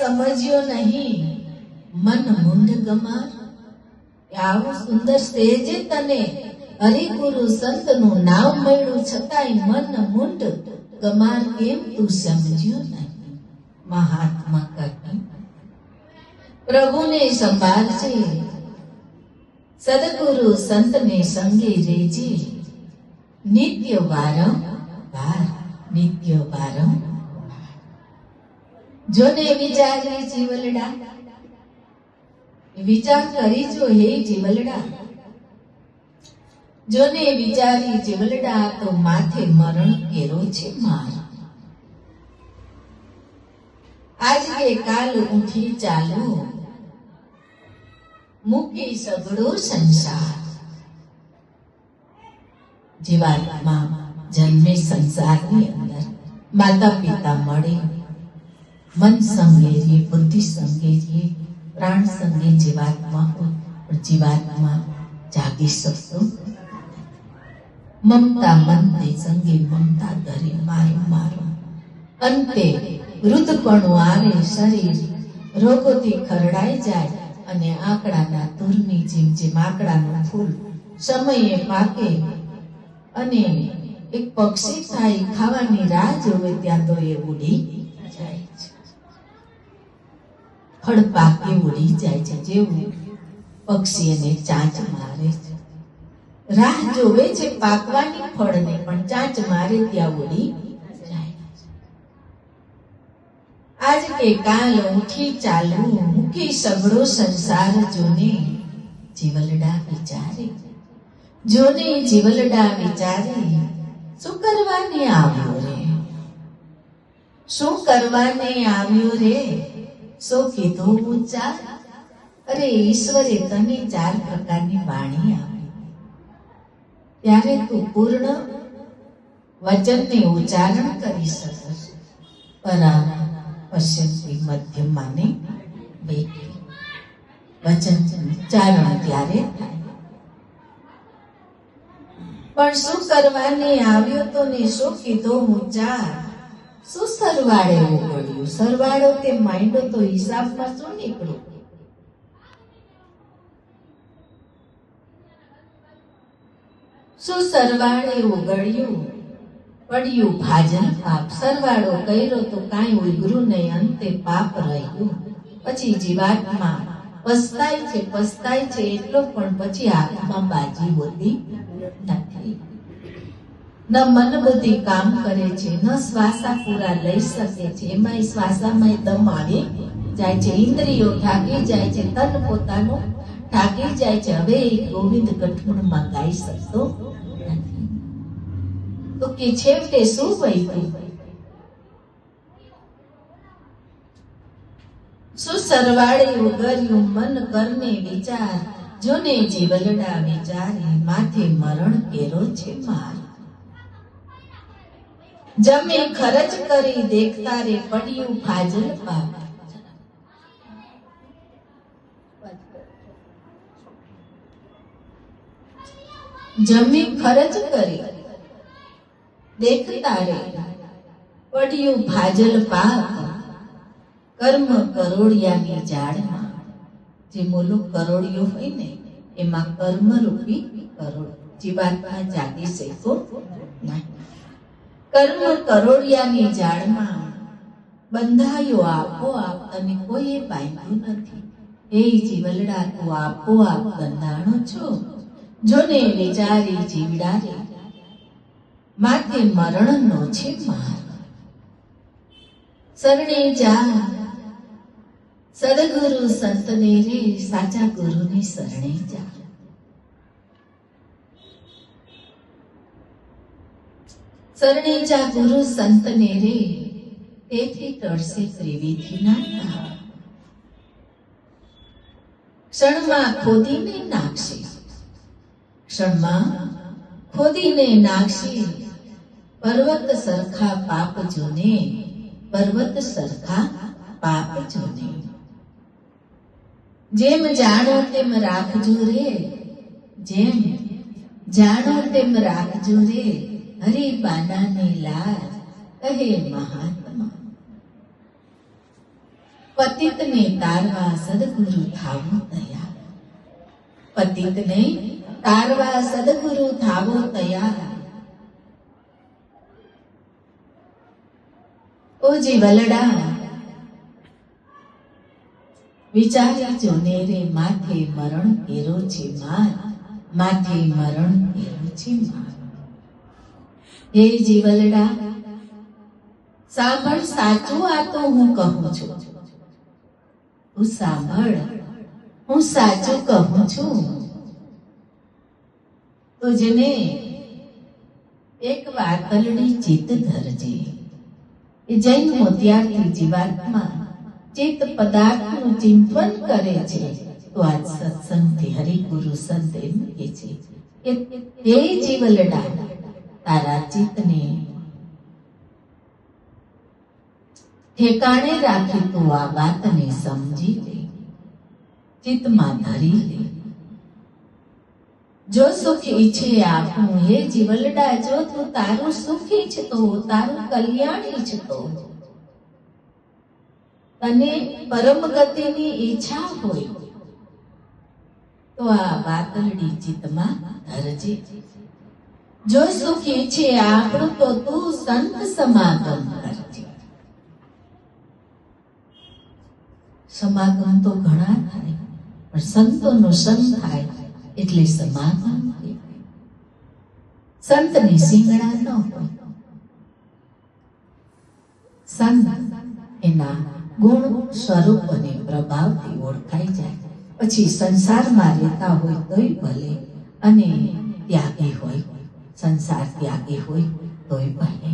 સમજ્યો નહીં. મન મુંડ ગમાર આવું સુંદર સ્ટેજે તને હરિગુરુ સંતનું નામ મળ્યું છતાંય મન મુંડ ગમાર કેમ તું સમજ્યો નહીં? મહાત્મા કહ્યું પ્રભુને સંભાળજે. સદગુરુ સંતને સંગે રેજે નિત્ય વારંવાર નિત્ય વારંવાર. જોને વિચારે જીવલડા, વિચાર કરી જો હે જીવલડા. જોને વિચારી જીવલડા, તો માથે મરણ કેરો છે માર. આજ કે કાલ ઉઠી ચાલુ, મૂકી સગડો સંસાર. જીવાત્મા જન્મે સંસારની અંદર માતા પિતા મળે. મન સંગે રે બુદ્ધિ સંગે રે પ્રાણ સંગે જીવાત્મા જીવાત્મા જાગી શકતો મમતા મનને સંગે મમતા ધરી મારો મારો. અંતે વૃદ્ધપણું આવે શરીર, રોગોથી ખરડાઈ જાય અને આંકડાના તુરની જેમ જેમ આંકડાનું ફૂલ સમયે પાકે અને એક પક્ષી થાય, ખાવાની રાહ જોવે ત્યાં તો એ ઉડી જાય છે ફળ પાકે ઉડી જાય છે, જેવું પક્ષી ચાંચ મારે છે. રાહ જોવે છે પાકવાની ફળને, પણ ચાંચ મારે ત્યાં ઉડી આજ કે કાલ ઉઠી ચાલું મૂકી સગડો સંસાર જોને જીવલડા વિચારે. જોને જીવલડા વિચારે, શું કરવાને આવ્યો રે? શું કરવાને આવ્યો રે? સો કીધું ઉચ્ચાર અરે ઈશ્વરે તને ચાર પ્રકારની વાણી આપી. ત્યારે તું પૂર્ણ વચનને ઉચ્ચારણ કરી શકશ પરા પશ્યંતી મધ્યમાને બેઠી વચન ઉચ્ચારણ ત્યારે પણ શું કરવાની આવ્યો તો ને શું કીધો ઉચ્ચાર શું સરવાળે ઉગડ્યું સરવાળો તે માંડ્યો તો હિસાબમાં શું નીકળ્યું? શું સરવાળે ઉગડ્યું પડ્યું ભાજન પાપ. સરવાળો કર્યો તો કાંઈ ઉઘરું નહીં, અંતે પાપ રહ્યું. પછી જીવાતમાં પસ્તાય છે પસ્તાય છે, એટલો પણ પછી આત્મા બાજી હોતી નથી. ન મન બુદ્ધિ કામ કરે છે, ન શ્વાસા પૂરા લઈ શકે છે. એમાંય શ્વાસામાં દમ આવી, જાય છે, ઇન્દ્રિયો થાકી જાય છે, તન પોતાનું થાકી જાય છે. હવે એ ગોવિંદ ગઠમણમાં ગાઈ શકતો તો કે છેવટે શું વૈતું શું સરવાળે ઉગર્યું મન કરને વિચાર? જોને જીવલડા વિચારે, માથે મરણ કેરો છે માર. જમે ખર્ચ કરી દેખતા રે પડ્યું ફાજલ પાપ. જમી ખર્ચ કરી દેખતા રે પડ્યું ફાજલ પાપ. કર્મ કરોડિયાની જાળમાં, જે મોલો કરોડિયો હોય ને, એમાં કર્મ રૂપી કરોડ જીવાત્મા જાગી શકો નહીં કર્મ કરોડિયાની જાળમાં. બંધાયો આપોઆપ અને કોઈએ બાંધ્યું નથી. એ જીવલડા, તું આપોઆપ બંધાણો છો. જોને વિચારી જીવડારે માથે મરણનો છે માર. શરણે જા. સદગુરુ સંતને રે સાચા ગુરુની શરણે જા. શરણે જા ગુરુ સંતને રે, તેથી તરસે ત્રિવિધિના નાતા ક્ષણમાં ખોદીને નાખશે. ક્ષણમાં ખોદીને નાખશે. પર્વત સરખા પાપ જોને પર્વત સરખા પાપ જોને જેમ જાણો તેમ રાખજો રે, જેમ જાણો તેમ રાખજો રે. હરિ બાનાને લાજ, કહે મહાત્મા. પતિતને તારવા સદગુરુ થાવું તૈયાર. પતિતને તારવા સદગુરુ થાવો તૈયાર. ઓજી વલડા વિચારી જો ને રે માથે મરણ કેરો છે માર માથે મરણ કેરો છે માર હે જીવલડા, સાંભળ, સાચું આ તો હું કહું છું. હું સાંભળ, હું સાચું કહું છું. તુજને એક વાતલડી ચિત્ત ધરજે, એ જન્મો ત્યારથી જીવાત્મા ચિત્ત પદાર્થનું ચિંતન કરે છે, તો આજ સત્સંગથી હરિગુરુ સંત એમ કે છે કે તે જીવલડા તારા ઠેકાણે રાખી તું આ વાતને સમજી લે. ચિત્તમાં ધરી લે. જો સુખ ઈચ્છે આપું હે જીવલડા, જો તું તારું સુખ ઈચ્છતો તારું કલ્યાણ ઈચ્છતો તને પરમ ગતિની ઈચ્છા હોય, તો આ વાતરડી ચિત્તમાં ધરજે. જો સુખી છે આપણું, તો તું સંત સમાગમ કરજે. સમાગમ તો ઘણા થાય, પણ સંતોનો સંગ થાય એટલે સમાગમ. સંતને સિંગડા ન હોય. સંત એના ગુણ સ્વરૂપ અને પ્રભાવથી ઓળખાઈ જાય. પછી સંસારમાં રહેતા હોય તોય ભલે અને ત્યાગી હોય. સંસાર ત્યાગી હોય તોય ભલે.